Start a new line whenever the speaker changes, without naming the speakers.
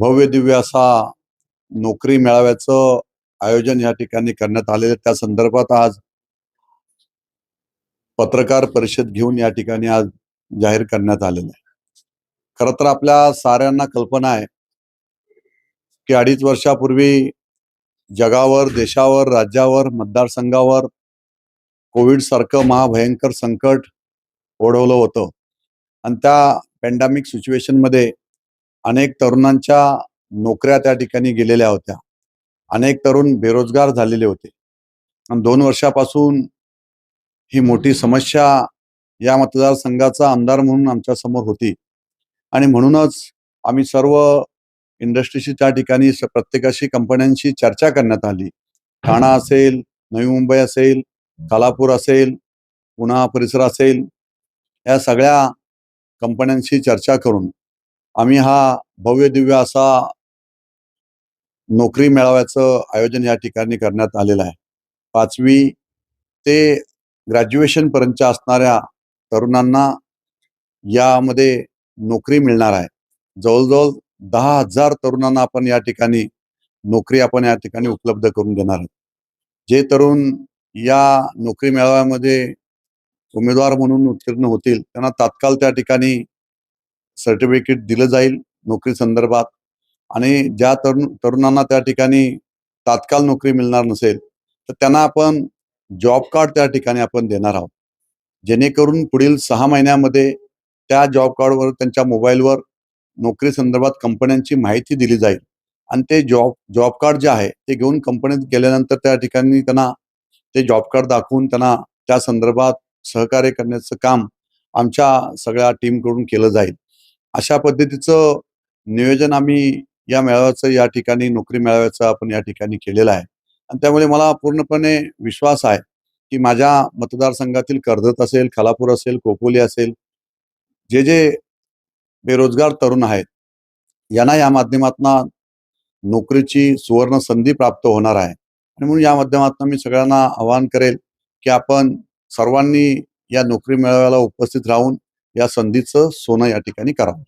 भव्य दिव्य असा नोकरी मेळाव्याचं आयोजन या ठिकाणी करण्यात आलेलं आहे. त्या संदर्भात आज पत्रकार परिषद घेऊन या ठिकाणी आज जाहीर करण्यात आलेलं आहे खर तर आपल्या साऱ्यांना कल्पना आहे की अडीच वर्षापूर्वी जगावर देशावर राज्यावर मतदारसंघावर कोविड सारखं महाभयंकर संकट ओढवलं होतं आणि त्या पॅन्डेमिक सिच्युएशनमध्ये अनेक तरुणांच्या नोकऱ्या त्या ठिकाणी गेलेल्या होत्या. अनेक तरुण बेरोजगार झालेले होते. दोन वर्षापासून ही मोठी समस्या या मतदारसंघाचा आमदार म्हणून आमच्यासमोर होती. आणि म्हणूनच आम्ही सर्व इंडस्ट्रीशी त्या ठिकाणी प्रत्येकाशी कंपन्यांशी चर्चा करण्यात आली. ठाणा असेल नवी मुंबई असेल कालापूर असेल पुणा परिसर असेल या सगळ्या कंपन्यांशी चर्चा करून आम्ही हा भव्य दिव्य असा नोकरी मेळाव्याचं आयोजन या ठिकाणी करण्यात आलेलं आहे. पाचवी ते ग्रॅज्युएशन पर्यंतच्या असणाऱ्या तरुणांना यामध्ये नोकरी मिळणार आहे. जवळजवळ दहा हजार तरुणांना आपण या ठिकाणी नोकरी आपण या ठिकाणी उपलब्ध करून देणार आहोत. जे तरुण या नोकरी मेळाव्यामध्ये उमेदवार म्हणून उत्तीर्ण होतील त्यांना तात्काळ त्या ठिकाणी सर्टिफिकेट दिलं जाईल नोकरी संदर्भात. आणि ज्या तरुण तरुणांना त्या ठिकाणी तात्काळ नोकरी मिळणार नसेल तर त्यांना आपण जॉब कार्ड त्या ठिकाणी आपण देणार आहोत. जेणेकरून पुढील सहा महिन्यामध्ये त्या जॉब कार्डवर त्यांच्या मोबाईलवर नोकरी संदर्भात कंपन्यांची माहिती दिली जाईल. आणि ते जॉब जॉब कार्ड जे आहे ते घेऊन कंपनीत गेल्यानंतर त्या ठिकाणी त्यांना ते जॉब कार्ड दाखवून त्यांना त्या संदर्भात सहकार्य करण्याचं काम आमच्या सगळ्या टीमकडून केलं जाईल. अशा पद्धतीचं नियोजन आम्ही या मेळाव्याचं या ठिकाणी नोकरी मेळाव्याचं आपण या ठिकाणी केलेलं आहे. आणि त्यामुळे मला पूर्णपणे विश्वास आहे की माझ्या मतदारसंघातील कर्जत असेल खालापूर असेल कोपोली असेल जे जे बेरोजगार तरुण आहेत यांना या माध्यमातून नोकरीची सुवर्ण संधी प्राप्त होणार आहे. आणि म्हणून या माध्यमातून मी सगळ्यांना आवाहन करेल की आपण सर्वांनी या नोकरी मेळाव्याला उपस्थित राहून या संधीचं सोनं या ठिकाणी करावं.